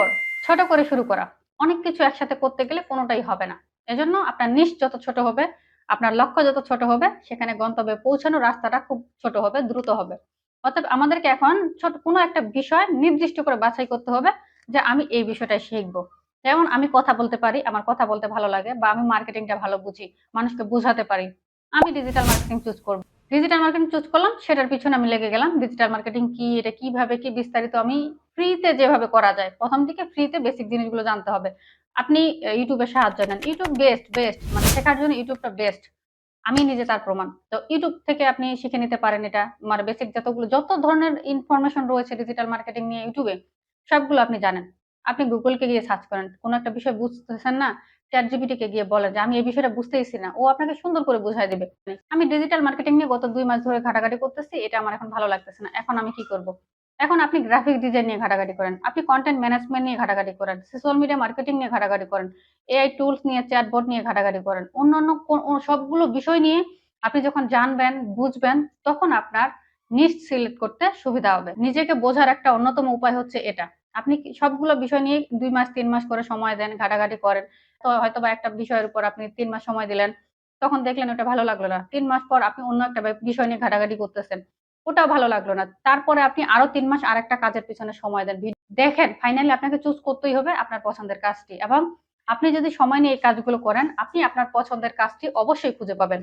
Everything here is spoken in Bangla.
ফোর ছোট করে শুরু করা। অনেক কিছু একসাথে করতে গেলে কোনোটাই হবে না। এজন্য আপনার নিশ যত ছোট হবে, আপনার লক্ষ্য যত ছোট হবে, সেখানে গন্তব্যে পৌঁছানোর রাস্তাটা খুব ছোট হবে, দ্রুত হবে। অতএব আমাদেরকে এখন ছোট কোনো একটা বিষয় নির্দিষ্ট করে বাছাই করতে হবে যে আমি এই বিষয়টাই শিখব। যেমন আমি কথা বলতে পারি, আমার কথা বলতে ভালো লাগে বা আমি মার্কেটিংটা ভালো বুঝি, মানুষকে বোঝাতে পারি, আমি ডিজিটাল মার্কেটিং চুজ করব। ডিজিটাল মার্কেটিং চুজ করলাম, সেটার পিছনে আমি লেগে গেলাম। ডিজিটাল মার্কেটিং কি, এটা কীভাবে, কি বিস্তারিত আমি ফ্রিতে যেভাবে করা যায়। প্রথম দিকে ফ্রিতে বেসিক জিনিসগুলো জানতে হবে। আপনি ইউটিউবের সাহায্য নেন। ইউটিউব বেস্ট বেস্ট মানে শেখার জন্য ইউটিউবটা বেস্ট আমি নিজে তার প্রমাণ। তো ইউটিউব থেকে আপনি শিখে নিতে পারেন এটা। মানে বেসিক যতগুলো, যত ধরনের ইনফরমেশন রয়েছে ডিজিটাল মার্কেটিং নিয়ে ইউটিউবে সবগুলো আপনি জানেন। আপনি গুগলকে গিয়ে সার্চ করেন। কোনো একটা বিষয় বুঝতেছেন না চ্যাট জিপিটিকে গিয়ে বলেন যে, আমি এই বিষয়টা বুঝতেইছি না। ও আপনাকে সুন্দর করে বুঝাই দেবে। আমি ডিজিটাল মার্কেটিং নিয়ে গত দুই মাস ধরে ঘাটাঘাটি করতেছি, এটা আমার এখন ভালো লাগতেছে না। এখন আমি কি করব? এখন আপনি গ্রাফিক ডিজাইন নিয়ে ঘাটাঘাটি করেন, আপনি কন্টেন্ট ম্যানেজমেন্ট নিয়ে ঘাটাঘাটি করেন সোশ্যাল মিডিয়া মার্কেটিং নিয়ে ঘাটাঘাটি করেন এআই টুলস নিয়ে চ্যাটবট নিয়ে ঘাটাঘাটি করেন, অন্যান্য সবগুলো বিষয় নিয়ে আপনি যখন জানবেন, বুঝবেন, তখন আপনার নিশ সিলেক্ট করতে সুবিধা হবে। নিজেকে বোঝার একটা অন্যতম উপায় হচ্ছে এটা। আপনি সবগুলো বিষয় নিয়ে দুই মাস, তিন মাস করে সময় দেন, ঘাটাঘাটি করেন। তো হয়তো বা একটা বিষয়ের উপর আপনি তিন মাস সময় দিলেন, তখন দেখলেন ওটা ভালো লাগল না। তিন মাস পর আপনি অন্য একটা বিষয় নিয়ে ঘাটাঘাটি করতেছেন, ওটাও ভালো লাগল না। তারপরে আপনি আরও তিন মাস আরেকটা কাজের পিছনে সময় দেন। দেখেন ফাইনালি আপনাকে চুজ করতেই হবে আপনার পছন্দের কাজটি। এবং আপনি যদি সময় নিয়ে এই কাজগুলো করেন, আপনি আপনার পছন্দের কাজটি অবশ্যই খুঁজে পাবেন।